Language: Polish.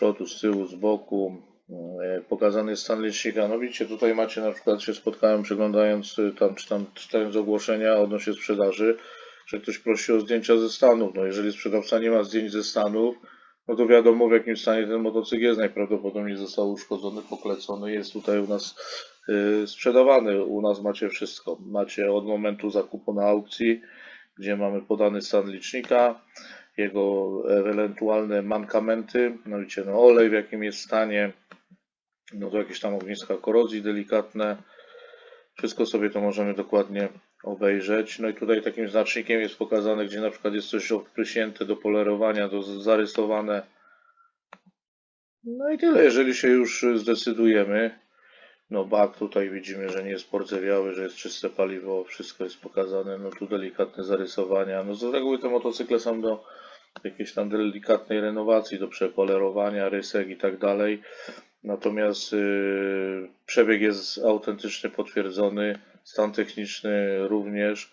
przodu, z tyłu, z boku. E, Pokazany jest stan licznika. No widzicie, tutaj macie na przykład się spotkałem przeglądając y, tam, czy tam czytając ogłoszenia odnośnie sprzedaży, że ktoś prosi o zdjęcia ze stanów. No jeżeli sprzedawca nie ma zdjęć ze stanów, no to wiadomo w jakim stanie ten motocykl jest. Najprawdopodobniej został uszkodzony, poklecony. Jest tutaj u nas y, sprzedawany. U nas macie wszystko. Macie od momentu zakupu na aukcji, gdzie mamy podany stan licznika, jego ewentualne mankamenty, no widzicie, no olej w jakim jest stanie, no to jakieś tam ogniska korozji delikatne. Wszystko sobie to możemy dokładnie obejrzeć. No i tutaj takim znacznikiem jest pokazane, gdzie na przykład jest coś odprysięte do polerowania, z- zarysowane. No i tyle, jeżeli się już zdecydujemy. No bak tutaj widzimy, że nie jest pordzewiały, że jest czyste paliwo, wszystko jest pokazane, no tu delikatne zarysowania. No z reguły te motocykle są do jakiejś tam delikatnej renowacji, do przepolerowania, rysek i tak dalej. Natomiast yy, przebieg jest autentyczny, potwierdzony, stan techniczny również.